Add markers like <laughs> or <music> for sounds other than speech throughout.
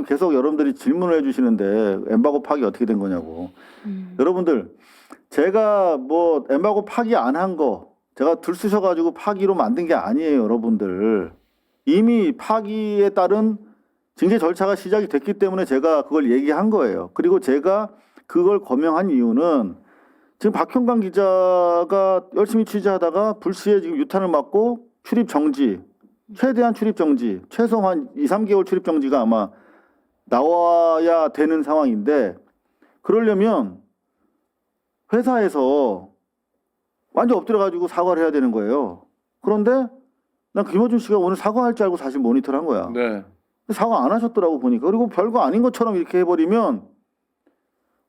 지금 계속 여러분들이 질문을 해주시는데 엠바고 파기 어떻게 된 거냐고. 음. 여러분들 제가 뭐 엠바고 파기 안 한 거 제가 들쑤셔가지고 파기로 만든 게 아니에요, 여러분들. 이미 파기에 따른 징계 절차가 시작이 됐기 때문에 제가 그걸 얘기한 거예요. 그리고 제가 그걸 거명한 이유는 지금 박형광 기자가 열심히 취재하다가 불시에 지금 유탄을 맞고 출입 정지, 최대한 출입 정지, 최소 한 2, 3개월 출입 정지가 아마 나와야 되는 상황인데 그러려면 회사에서 완전 엎드려가지고 사과를 해야 되는 거예요. 그런데 난 김어준 씨가 오늘 사과할 줄 알고 사실 모니터를 한 거야. 네. 사과 안 하셨더라고 보니까 그리고 별거 아닌 것처럼 이렇게 해버리면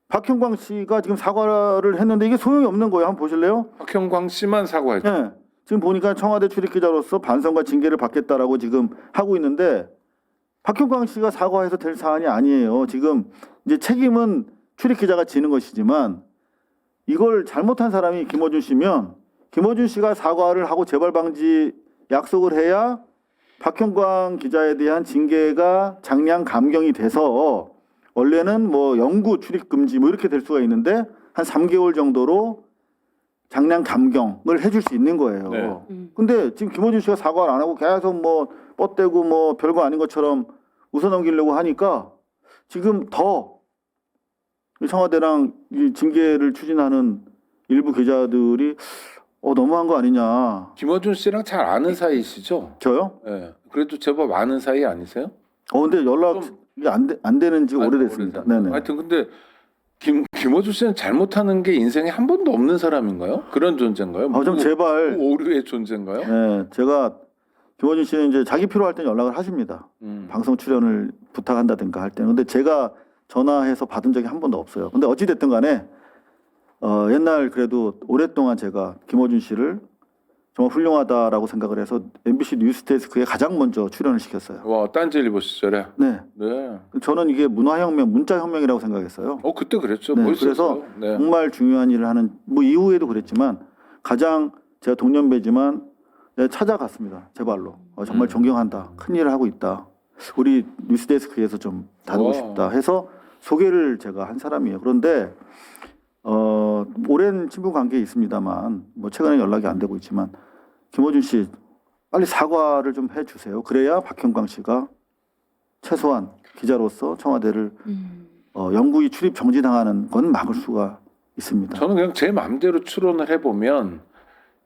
박형광 씨가 지금 사과를 했는데 이게 소용이 없는 거예요. 한번 보실래요? 박형광 씨만 사과했죠. 예. 지금 보니까 청와대 출입 기자로서 반성과 징계를 받겠다라고 지금 하고 있는데 박형광 씨가 사과해서 될 사안이 아니에요. 지금 이제 책임은 출입 기자가 지는 것이지만 이걸 잘못한 사람이 김어준 씨면 김어준 씨가 사과를 하고 재발 방지 약속을 해야 박형광 기자에 대한 징계가 장량 감경이 돼서 원래는 뭐 영구 출입 금지 뭐 이렇게 될 수가 있는데 한 3개월 정도로 장량 감경을 해줄 수 있는 거예요. 네. 음. 근데 지금 김호준 씨가 사과를 안 하고 계속 뭐 뻗대고 뭐 별거 아닌 것처럼 웃어넘기려고 하니까 지금 더 청와대랑 이 징계를 추진하는 일부 기자들이 어 너무한 거 아니냐. 김어준 씨랑 잘 아는 사이시죠? 저요? 네. 그래도 제법 아는 사이 아니세요? 어 근데 연락 좀- 이게 안, 되, 안 되는 지 오래됐습니다. 네네. 하여튼 근데 김 김어준 씨는 잘못하는 게 인생에 한 번도 없는 사람인가요? 그런 존재인가요? 아, 좀 뭐- 제발. 뭐 오류의 존재인가요? 네, 제가 김호준 씨는 이제 자기 필요할 땐 연락을 하십니다. 음. 방송 출연을 부탁한다든가 할 때는 근데 제가 전화해서 받은 적이 한 번도 없어요. 근데 어찌 됐든 간에 어, 옛날 그래도 오랫동안 제가 김호준 씨를 정말 훌륭하다라고 생각을 해서 MBC 뉴스데스크에 가장 먼저 출연을 시켰어요. 와 딴지일보 시절에. 네, 네. 저는 이게 문화혁명, 문자혁명이라고 생각했어요. 어 그때 그랬죠. 네, 멋있었어요. 네. 정말 중요한 일을 하는 뭐 이후에도 그랬지만 가장 제가 동년배지만 찾아갔습니다. 제 발로 어, 정말 음. 존경한다. 큰 일을 하고 있다. 우리 뉴스데스크에서 좀 다루고 와. 싶다 해서 소개를 제가 한 사람이에요. 그런데 어, 오랜 친분 관계에 있습니다만 뭐 최근에 연락이 안 되고 있지만 김호준 씨 빨리 사과를 좀 해주세요. 그래야 박형광 씨가 최소한 기자로서 청와대를 음. 어, 영구히 출입 정지 당하는 건 막을 수가 있습니다. 저는 그냥 제 마음대로 추론을 해보면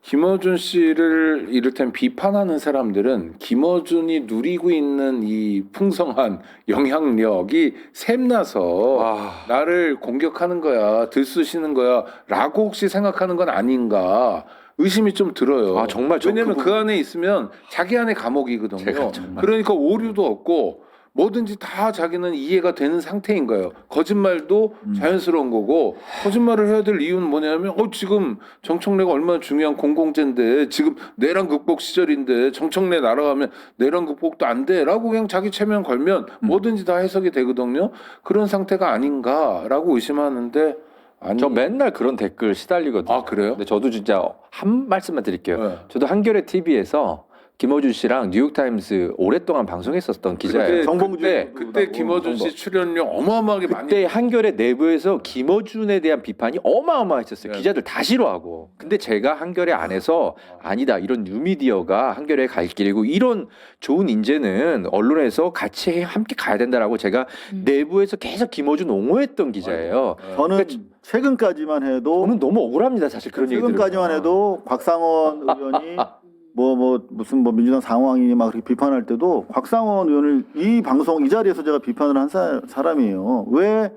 김어준 씨를 이를테면 비판하는 사람들은 김어준이 누리고 있는 이 풍성한 영향력이 샘나서 와. 나를 공격하는 거야, 들쑤시는 거야, 라고 혹시 생각하는 건 아닌가 의심이 좀 들어요. 아, 정말 저 왜냐면 그 그, 안에 있으면 자기 안에 감옥이거든요. 그러니까 오류도 없고 뭐든지 다 자기는 이해가 되는 상태인 거예요. 거짓말도 음. 자연스러운 거고 거짓말을 해야 될 이유는 뭐냐면 어 지금 정청래가 얼마나 중요한 공공재인데 지금 내란 극복 시절인데 정청래 날아가면 내란 극복도 안 돼라고 그냥 자기 체면 걸면 음. 뭐든지 다 해석이 되거든요. 그런 상태가 아닌가라고 의심하는데 아니 저 맨날 그런 댓글 시달리거든요. 아 그래요? 근데 저도 진짜 한 말씀만 드릴게요. 네. 저도 한겨레 TV에서 김어준 씨랑 뉴욕타임스 오랫동안 방송했었던 기자예요. 그때- 정봉주 그때 그때 김어준 씨 출연료 어마어마하게 많이 그때 한겨레 내부에서 김어준에 대한 비판이 어마어마했었어요. 네. 기자들 다 싫어하고. 근데 제가 한겨레 안에서 아니다 이런 뉴미디어가 한겨레 갈 길이고 이런 좋은 인재는 언론에서 같이 함께 가야 된다라고 제가 음. 내부에서 계속 김어준 옹호했던 기자예요. 네. 저는 그러니까 최근까지만 해도 저는 너무 억울합니다 사실 그런 얘기 최근까지만 해도 곽상원 의원이 <laughs> 뭐 뭐 무슨 뭐 민주당 상황이니 막 그렇게 비판할 때도 곽상원 의원을 이 방송 이 자리에서 제가 비판을 한 사, 사람이에요. 왜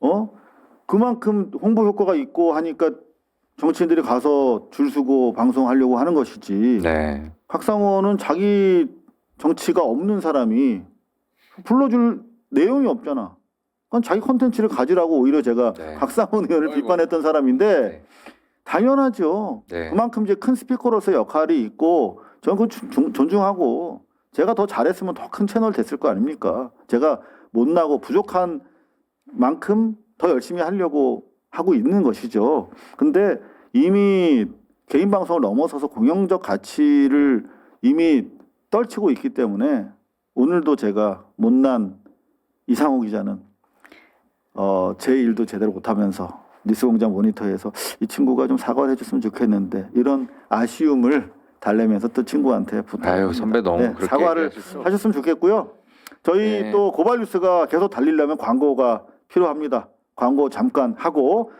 어? 그만큼 홍보 효과가 있고 하니까 정치인들이 가서 줄 서고 방송하려고 하는 것이지. 네. 곽상원은 자기 정치가 없는 사람이 불러줄 내용이 없잖아. 그건 자기 컨텐츠를 가지라고 오히려 제가 네. 곽상원 의원을 아이고. 비판했던 사람인데 네. 당연하죠. 네. 그만큼 이제 큰 스피커로서 역할이 있고 저는 그 존- 존중하고 제가 더 잘했으면 더 큰 채널 됐을 거 아닙니까? 제가 못나고 부족한 만큼 더 열심히 하려고 하고 있는 것이죠. 근데 이미 개인 방송을 넘어서서 공영적 가치를 이미 떨치고 있기 때문에 오늘도 제가 못난 이상호 기자는 어, 제 일도 제대로 못하면서 뉴스공장 모니터에서 이 친구가 좀 사과를 해줬으면 좋겠는데 이런 아쉬움을 달래면서 또 친구한테 부탁. 아유 선배 너무 그렇게 네, 사과를 얘기하실 수 없- 하셨으면 좋겠고요. 저희 네. 또 고발 뉴스가 계속 달리려면 광고가 필요합니다. 광고 잠깐 하고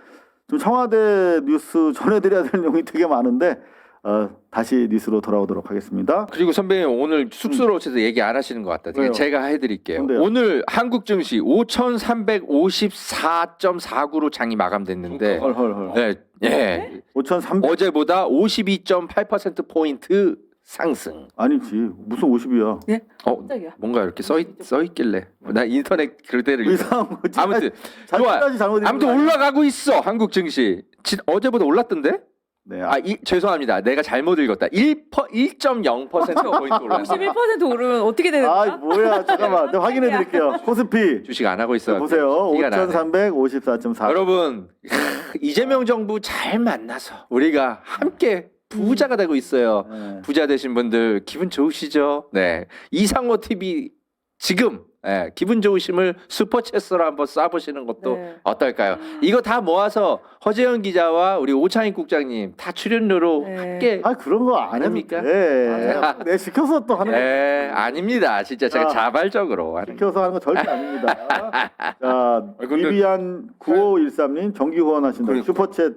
좀 청와대 뉴스 전해드려야 될 내용이 되게 많은데 어, 다시 뉴스로 돌아오도록 하겠습니다. 그리고 선배님 오늘 쑥스러우셔서 얘기 안 하시는 것 같다. 왜요? 제가 해드릴게요. 뭔데요? 오늘 한국 증시 5,354.49로 장이 마감됐는데, 헐헐헐. 네, 예, 5,300 어제보다 52.8% 포인트 상승. 아니지 무슨 50이야? 어, 깜짝이야. 뭔가 이렇게 써, 있, 써 있길래 나 인터넷 읽어. 이상한 거지. 아무튼 좋아. 잘못 아무튼 올라가고 있어 한국 증시. 지, 어제보다 올랐던데? 네. 아, 이, 죄송합니다. 내가 잘못 읽었다. 1 1.0% 포인트 올랐어. 51% 오르면 어떻게 되는 거야? 아 뭐야 잠깐만 내가 확인해 드릴게요. 코스피 주식 안 하고 있어. 보세요. 티가 나네. 5,354.4. 여러분 <laughs> 이재명 정부 잘 만나서 우리가 함께 부자가 되고 있어요. 네. 부자 되신 분들 기분 좋으시죠? 네 이상호 TV 지금 예, 기분 좋으심을 슈퍼챗으로 한번 쏴보시는 것도 네. 어떨까요? 이거 다 모아서 허재현 기자와 우리 오창익 국장님 다 출연료로 네. 함께 아 그런 거 아닙니까? 돼. 내 시켜서 또 하는 거. 네, 아닙니다. 진짜 제가 아. 자발적으로 하는. 시켜서 하는 거 절대 아닙니다. <laughs> 자, 근데- 비비안 9513님 정기 후원하신다. 그러니까. 슈퍼챗.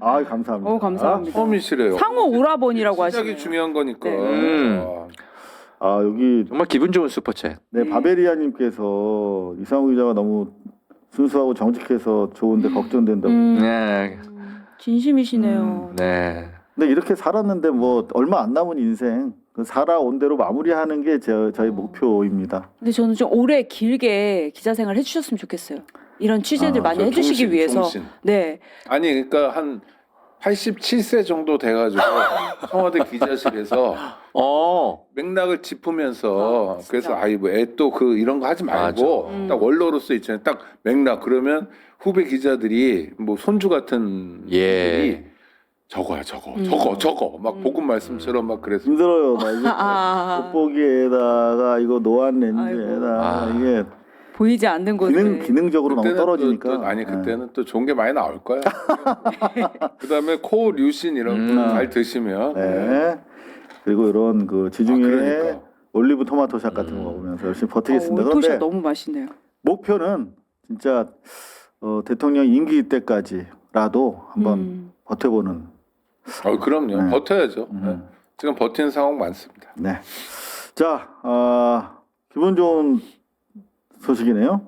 아, 감사합니다. 어, 감사합니다. 처음이시래요. 상호 오라버니라고 하시네요. 시작이 중요한 거니까. 네. 음. 아, 아, 여기 정말 기분 좋은 슈퍼챗. 네, 바베리아님께서 이상우 기자가 너무 순수하고 정직해서 좋은데 걱정된다고. 음, 네, 진심이시네요. 네. 근데 이렇게 살았는데 뭐 얼마 안 남은 인생 그 살아온 대로 마무리하는 게 제, 저희 어. 목표입니다. 근데 저는 좀 오래 길게 기자 생활 해주셨으면 좋겠어요. 이런 취재들 아, 많이 저 해주시기 종신, 위해서. 종신. 네. 아니 그러니까 한 87세 정도 돼가지고 청와대 기자실에서 <laughs> 어, 맥락을 짚으면서 아. 그래서 아이 뭐애또 그 이런 거 하지 말고 맞아. 음. 딱 원로로서 있잖아요. 딱 맥락 그러면 후배 기자들이 뭐 손주 같은 예. 분들이 저거야 저거 음. 저거 저거 막 음. 복음 말씀처럼 막 그래서 힘들어요. 나 <laughs> 이거 아, 돋보기에다가 이거 노안 렌즈에다가 아이고. 이게 보이지 않는 곳에. 기능 기능적으로 너무 떨어지니까. 또, 또, 아니 네. 그때는 또 좋은 게 많이 나올 거야. <laughs> 그다음에 코 류신 이런 음. 거잘 드시면 네. 그리고 이런 그 아, 지중해 그러니까. 올리브 토마토샷 같은 음. 거 먹으면서 열심히 버티겠습니다. 어, 오토샷 그런데 너무 맛있네요. 목표는 진짜 어, 대통령 임기 때까지라도 한번 음. 버텨보는. 어, 그럼요. 네. 버텨야죠. 음. 네. 지금 버티는 상황 많습니다. 네. 자, 아, 기분 좋은 소식이네요.